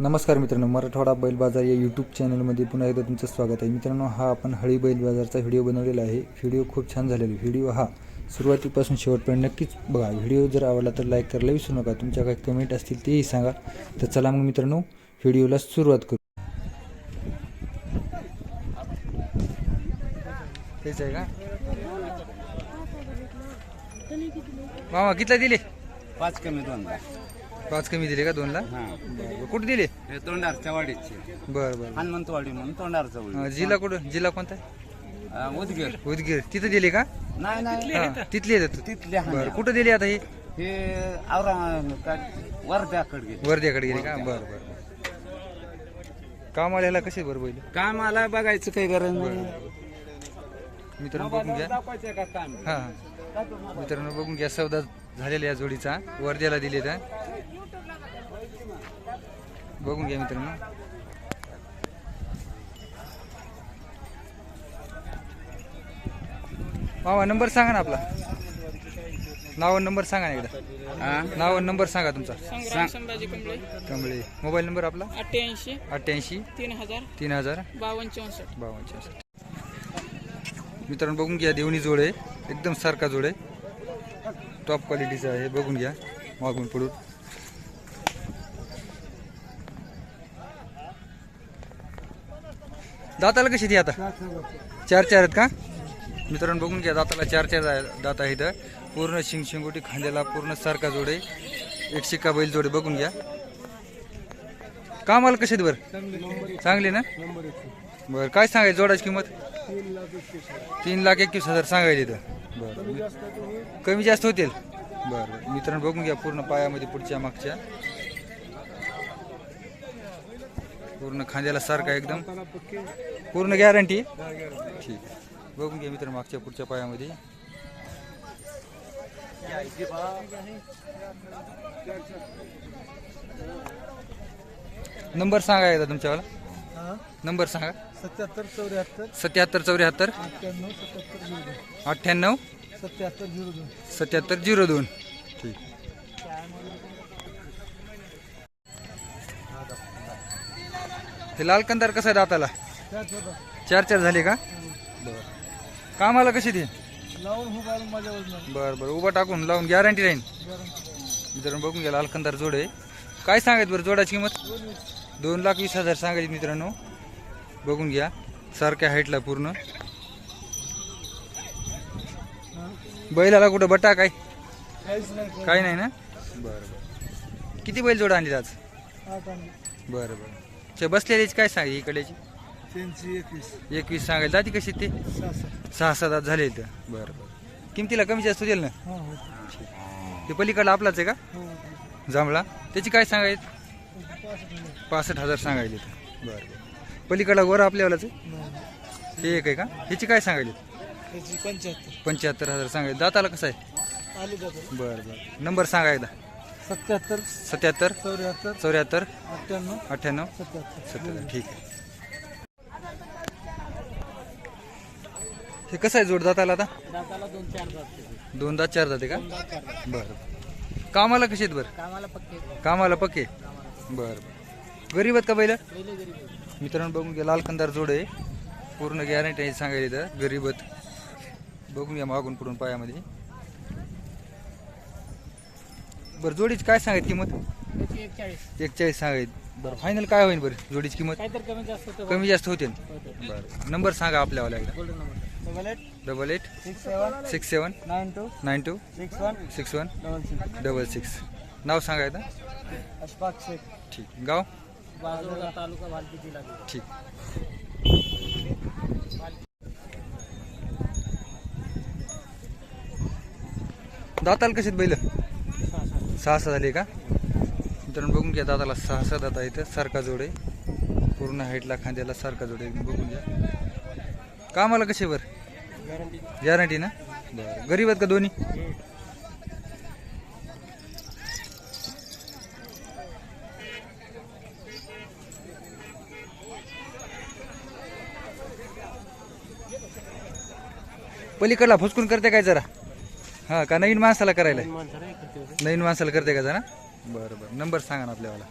नमस्कार मित्रांनो मराठवाडा बैल बाजार या यूट्यूब चॅनलमध्ये पुन्हा एकदा तुमचं स्वागत आहे. मित्रांनो हा आपण हळी बैल बाजारचा व्हिडिओ बनवलेला आहे. व्हिडिओ खूप छान झालेला आहे. व्हिडिओ हा सुरुवातीपासून शेवटपर्यंत नक्कीच बघा. व्हिडिओ जर आवडला तर लाईक करायला विसरू नका. तुमच्या काही कमेंट असतील तेही सांगा. तर चला मग मित्रांनो व्हिडिओला सुरुवात करू. तेच आहे का? मामा कितला दिले? पाच कमी दोन पाच कमी दिले का दोनला? हा. बरं कुठे दिले? हे तोंडारच्या वाडीची. बरं बरं. हनुमंतवाडी म्हणून तोंडारचा अं, जिल्हा कुठं? जिल्हा कोणता आहे? अं, उदगीर. उदगीर. तिथं दिले का? नाही नाही. हा, तिथली येतात तिथले बरं. कुठं दिली आता ही? हे औरा काय वर्ध्याकडे गेले. वर्ध्याकडे गेली का? बरं बरं कामाला ह्याला कसे बरं बैल? काम आला बघायचं काही गरज नाही. मित्रांनो बघून घ्या. दाखवायचं का काम? हा हा. मित्रांनो बघून घ्या. सौदा झालेला या जोडीचा. वर्ध्याला दिले तर बघून घ्या मित्रांनो. मामा नंबर सांगा ना आपला. नाव नंबर सांगा ना एकदा? नाव नंबर सांगा तुमचा. संग्राम संभाजी कंबळे कमळे. मोबाईल नंबर आपला? अठ्ठ्याऐंशी. अठ्ठ्याऐंशी. तीन हजार. तीन हजार. बावन्न चौसष्ट. बावन्न चौसष्ट. मित्रांनो बघून घ्या देवणी जोड. आहे एकदम सारखा जोड. आहे टॉप क्वालिटीचा आहे. बघून घ्या. मागून पुढून. दाताला कशी ती आता? चार चार आहेत. का? मित्रांनो बघून घ्या दाताला चार चार आहे- दात आहेत. पूर्ण शिंग शिंगोटी खांद्याला पूर्ण सारखा जोड एक शिक्का बैल जोड बघून घ्या. कामाला कसे आहेत बरं? चांगले. ना? बरं काय सांगायचं जोडाची किंमत? तीन लाख एकवीस हजार. सांगायची इथं. बरं. कमी जास्त होतील? बरं बरं. मित्रांनो बघून घ्या पूर्ण पायामध्ये पुढच्या मागच्या. पूर्ण खांद्याला सारखा एकदम. पूर्ण गॅरंटी ठीक. आहे बघून घ्या मित्रांनो मागच्या पुढच्या पायामध्ये. नंबर सांगा एकदा तुमच्यावाला. नंबर सांगा. सत्याहत्तर चौऱ्याहत्तर. सत्याहत्तर चौऱ्याहत्तर. अठ्ठ्याण्णव. सत्याहत्तर झिरो दोन. सत्याहत्तर झिरो दोन. ठीक. हे लाल कंदार कसं आहे दाताला? चार चार झाले का? बरं. कामाला कशी ती? बरं बरं. उभं टाकून लावून गॅरंटी राहील मित्रांनो बघून घ्या लाल कंदार जोड आहे. काय सांगायचं बरं जोडाची किंमत? दोन लाख वीस हजार सांगायची मित्रांनो. बघून घ्या. सारख्या हाईटला पूर्ण. बैलाला कुठं बटा काय? काही नाही ना? बरं बरं. किती बैल जोड आणली आज? बरं बरं. बसलेलीच काय सांग इकडेची? त्यांची एकवीस. एकवीस सांगायला. जाती कशी ते? सहा सात आज झाले इथं. बरं बरं. किमतीला कमी जास्त होतील ना? हो हो. ते पलीकडला आपलाच आहे का? हो जांभळा. त्याची काय सांगायत पासष्ट हजार. सांगायले बरं बरं. पलीकडला गोरा आपल्यावालाच आहे. हे एक आहे का? ह्याची काय सांगायले? पंच्याहत्तर. पंच्याहत्तर हजार सांगायले. दाताला कसं आहे? बरं बरं. नंबर सांगा एकदा. सत्याहत्तर. सत्याहत्तर. चौऱ्याहत्तर. चौऱ्याहत्तर. अठ्ठ्याण्णव. अठ्ठ्याण्णव. सत्याहत्तर. ठीक आहे. हे कसं आहे जोड दाताला आता? दाताला दोन चार जाते दोन दात चार जाते का? बरं. कामाला कसे आहेत बरं? कामाला पक्के कामाला पक्के बरं बरं. गरीब आहेत का बैल? मित्रांनो बघून घ्या लाल कंदार जोड आहे. पूर्ण गॅरंटी आहे सांगायला इथं. गरीब आहेत. बघून घ्या मागून पुढून पायामध्ये. बरं जोडीची काय सांगायत किंमत? त्याची एक चाळीस एक चाळीस सांगायत बरं फायनल काय होईल बरं जोडीची किंमत? कमी जास्त होतं. बरं नंबर सांगा आपल्यावाला एकदा double eight double eight six seven six seven nine two nine two six one six one double six double six नाव सांगायचं अशफाक शेख. ठीक. गाव? बाजूला तालुका भालकी जिल्हा ठीक. दाताल कशीत बैल? सहा सहा झाले का? मित्रांनो बघून घ्या दाताला सहा सहा दाता इथं. सारखा जोड. आहे पूर्ण हाईटला खांद्याला सारखा जोड. आहे बघून घ्या. कामाला कसे बर गॅरंटी ना? बरं गरीब आहेत का दोन्ही? पलीकडला फुसकून करते काय जरा? हा का नवीन माणसाला करायला? नवीन माणसाला करते का जरा? बरं बरं. नंबर सांगा ना आपल्याला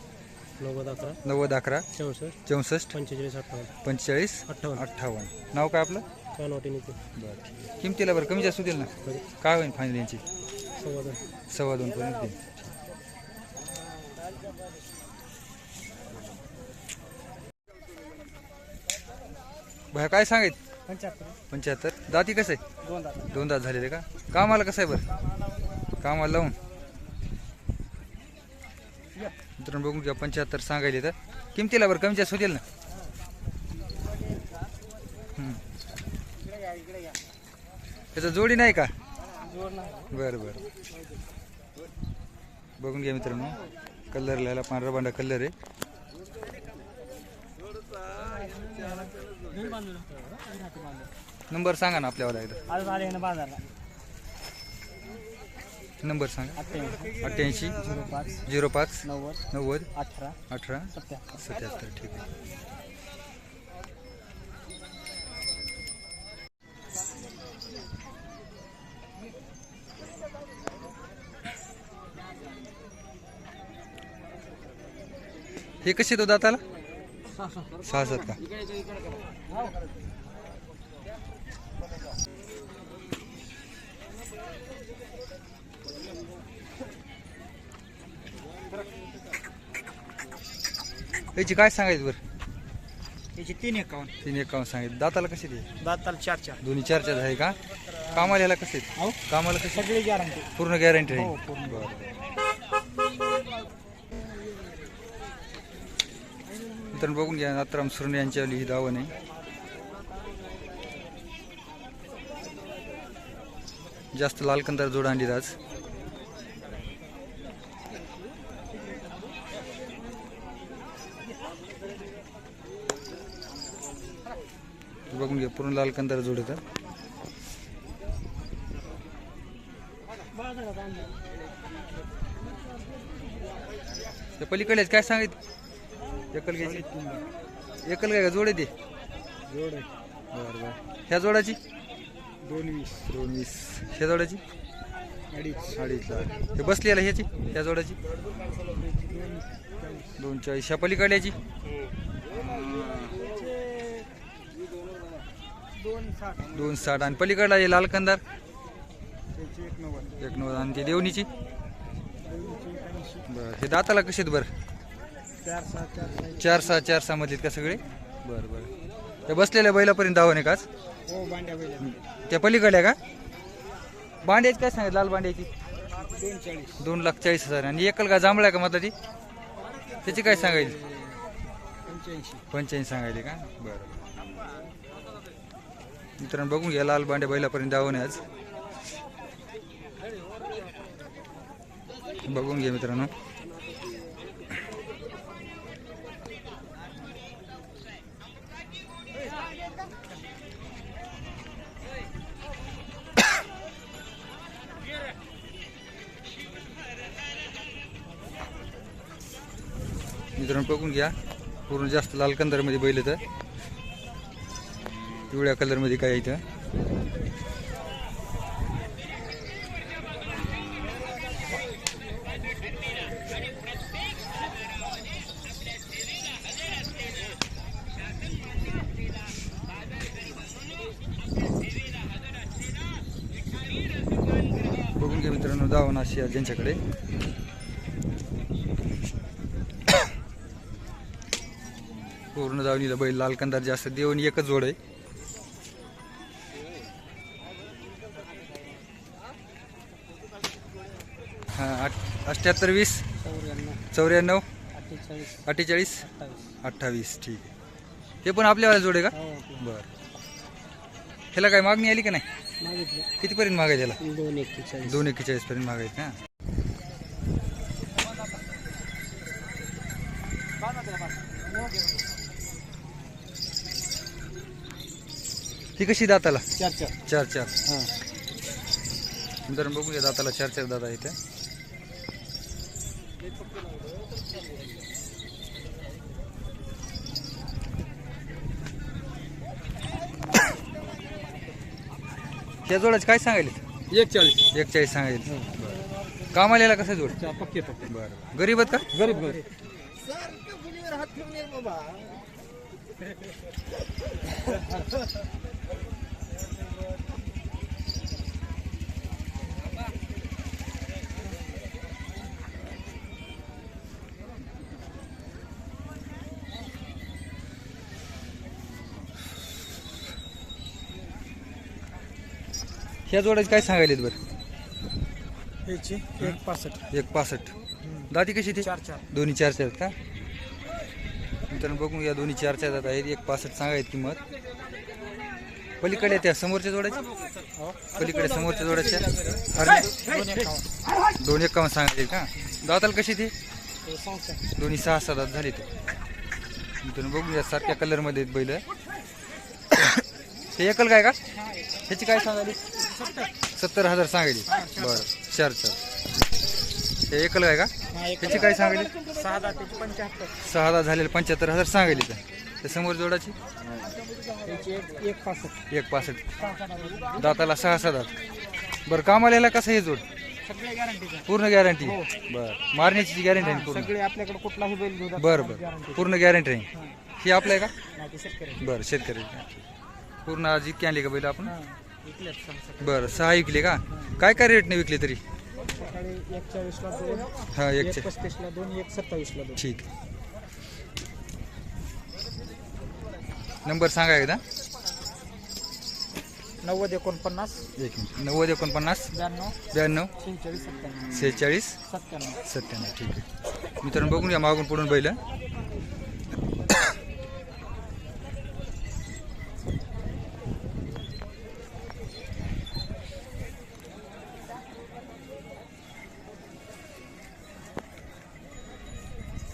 नव्वद अकरा. नव्वद अकरा. चौसष्ट. चौसष्ट. पंचेचाळीस अठ्ठावन्न. पंचेचाळीस अठ्ठावन्न. अठ्ठावन्न. नाव काय आपलं? छान बरं. किमतीला बरं? कमी जास्त होतील ना? काय होईल फायनल यांची? संवादन सव्वा दोन पर्यंत देईल. भया काय सांगायत पंच्याहत्तर. पंच्याहत्तर. दाती कसं? आहे दोन दादा दोन दात झालेले का? कामाला कसं आहे बरं? कामाला लावून. मित्रांनो बघून घ्या पंच्याहत्तर सांगायले तर. किमतीला बरं? कमी जास्त होतील ना? त्याचं जोडी नाही का? बरं बरं. बघून घ्या मित्रांनो. कलर लिहायला पांढरा पांढरा कलर आहे. नंबर सांगा ना आपल्याला एकदा. नंबर सांगा. अठ्ठ्याऐंशी. झिरो पाच. झिरो पाच. नव्वद. नव्वद. अठरा. अठरा. सत्याहत्तर. ठीक आहे. हे कसे तो दाताला? सहा सात का? याची काय सांगायचं बरं? याची तीन एकावन्न. तीन एकावन्न सांगितलं दाताला कसे ते दाताला चार चार. दोन्ही चार चार आहे का? कामाला याला कसे आहेत? हो. कामाला कसे सगळी गॅरंटी पूर्ण गॅरंटी हो, आहे पूर्ण. बरं. मित्रांनो बघून घ्या नाथराम सुरणे यांच्यावाली ही धावन आहे. जास्त लाल कंदार जोड आणली आज. बघून घ्या पूर्ण लाल कंदार जोड येतं पलीकडे काय सांगित? एकल घ्यायची? एकल काय का? जोड ते? जोड आहे. बरं बरं. ह्या जोडाची? दोन वीस. दोन वीस. ह्या जोडाची? अडीच. अडीच लाख. हे बसलेला ह्याची? ह्या जोडाची? दोन चाळीस. ह्या पलीकडल्याची दोन साठ दोन साठ. आणि पलीकडला हे लाल कंदार? एक नव्वद. आणि ती देवणीची? बरं. हे दाताला कसे आहेत बरं? चार सहा चार सहा चार सहा चार सहा मधलीत का सगळे? बरं बरं. त्या बसलेल्या बैलापर्यंत धावणे काच हो बांड्या बैल त्या पलीकडल्या का? बांड्याची काय सांगितलं लाल बांड्याची दोन चाळीस दोन लाख चाळीस हजार. आणि एकल का जांभळा का मता ती? त्याची काय सांगायची पंच्याऐंशी. पंच्याऐंशी सांगायली का? बरं मित्रांनो बघून घ्या लाल बांड्या बैलापर्यंत धावून आहे आज. बघून घ्या मित्रांनो. मित्रांनो बघून घ्या. पूर्ण जास्त लाल कंदरमध्ये बैल तर पिवळ्या कलरमध्ये काय आहे इथं. बघून घ्या मित्रांनो दावण अशी आहे ज्यांच्याकडे. पूर्ण दावणीला बैल लाल कंदार जास्त देऊन एकच जोड आहे. हा आठ अठ्ठ्याहत्तर वीस चौऱ्याण्णव अठ्ठेचाळीस अठ्ठावीस ठीक आहे. हे पण आपल्यावाला जोड आहे का? हो बरं. ह्याला काय मागणी आली का नाही? कितीपर्यंत मागायचं त्याला दोन एक्केचाळीस. पर्यंत मागायचं ना ही कशी दाताला? चार चार. चार चार. हां. मित्रांनो बघूया दाताला चार चार दाता इथे त्या जोडाचे काय सांगायले? एक चाळीस एक चाळीस सांगायले कामाला याला कसं जोड? पक्के पक्के. बरं गरीब आहेत का? गरीब गरीब. ह्या जोड्याचे काय सांगायलेत बरं? एक पासष्ट. एक पासष्ट. दाती कशी ते? चार चार. दोन्ही चार चार आहेत का? मित्रांनो बघू या दोन्ही चार चार जात आहेत. एक पासष्ट सांगायत किंमत. पलीकडे त्या समोरच्या जोड्याच्या पलीकडे समोरच्या जोड्याच्या अरे दोन एकावन्न. सांगायचे का? दाताला कशी ते? दोन्ही सहा सहा दात झाले ते. मित्रांनो बघू या सारख्या कलरमध्ये आहेत बैल. हे एकल काय का? ह्याची काय सांगाली सत्तर हजार सांगायली बरं चार चार. हे एकल काय का? ह्याची काय सांगायली सहा दहा त्याची पंच्याहत्तर. सहा हजार झालेले पंच्याहत्तर हजार सांगायली तर त्या समोर जोडाची? त्याची एक एक पासष्ट. एक पासष्ट. दाताला सहा सहा दात. बरं कामाला यायला कसं हे जोड? सगळे गॅरंटीचा पूर्ण गॅरंटी बरं. मारण्याची गॅरंटी आहे पूर्ण? सगळे आपल्याकडे कुठलाही बैल बरं बरं. पूर्ण गॅरंटी आहे. ही आपलं आहे का? नाही ते शेतकरी बरं शेतकरी पूर्ण आज इतके आणले का बैल आपण? हां बरं सहा विकले का? काय काय रेटने विकले तरी? सकाळी एक चाळीसला दोन हा एक एक पस्तीसला दोन एक सत्तावीसला दोन. ठीक. नंबर सांगा एकदा. नव्वद एकोणपन्नास. एक मिनिट. नव्वद एकोणपन्नास. ब्याण्णव. ब्याण्णव. शेहेचाळीस सत्त्याण्णव. सेहेचाळीस. सत्त्याण्णव. सत्त्याण्णव. ठीक आहे. मित्रांनो बघून या मागून पुढून बैल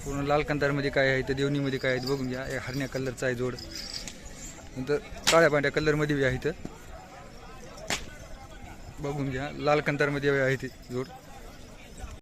पूर्ण लाल कंदारमध्ये काय आहे तर देवणीमध्ये काय आहे बघून घ्या. हरण्या कलरचा आहे जोड. नंतर काळ्या पांढऱ्या कलरमध्ये बी आहे इथं बघून घ्या लाल कंदारमध्ये आहे ते जोड.